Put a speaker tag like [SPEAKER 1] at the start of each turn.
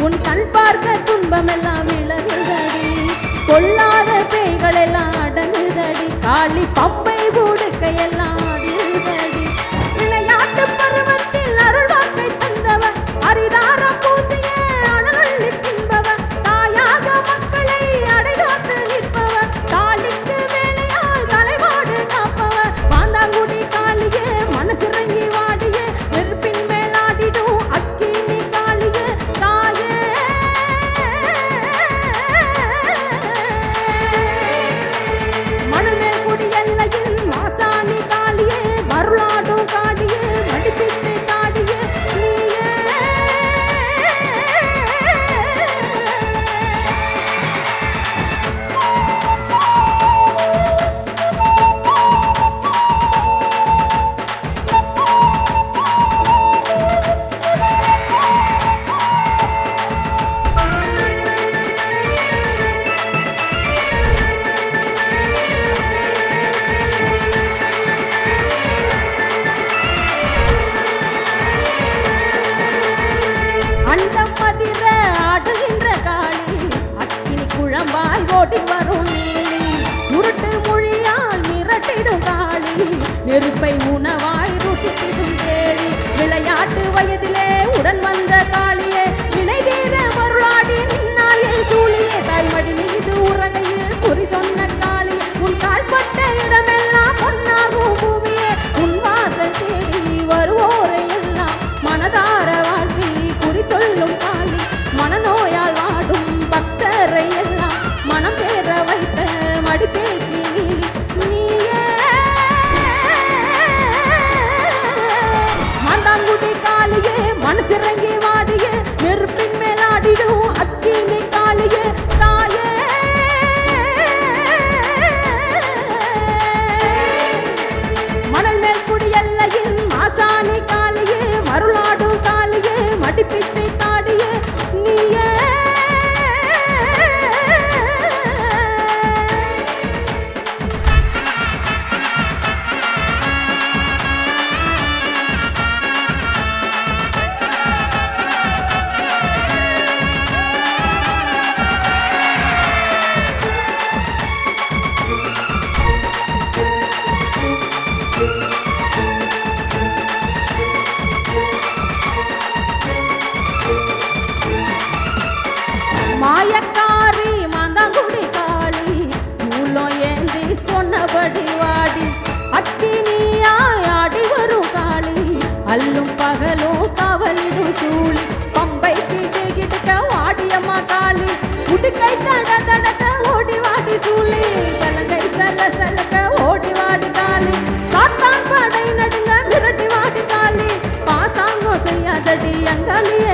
[SPEAKER 1] உன் கண் பார்க்க துன்பமெல்லாம் விலகுதடி. கொள்ளாத பேய்கள் எல்லாம் அடங்குதடி. காளி பம்பை பூடுக்கையெல்லாம் அண்டம் மதிர ஆடுகின்ற காளி. அக்கினி குழம்பாய் ஓடி வரும் நீலி. உருட்டு மொழியால் மிரட்டிடும் காளி. நெருப்பை உணவு காளியே மனசிறங்கி வாடியே நெருப்பின் மேலாடிடும் அக்கினி காளியே தாயே. மணல் மேல் குடி எல்லையில் மாசாணி காளியே மருளாடும் காளியே மடிப்பிச்சை அல்லும் பகலும் காவலிடும் சூழி. பம்பைக்கு ஜெகிடுக்க வாடியம்மா காளி உடுக்கை தட தடக்க ஓடி வாடி சூழி. சலங்கை சல சலக்க ஓடி வாடி காளி சாத்தான் படை நடுங்க விரட்டி வாடி காளி பாசாங்கோ செய்யாதடி அங்காலியே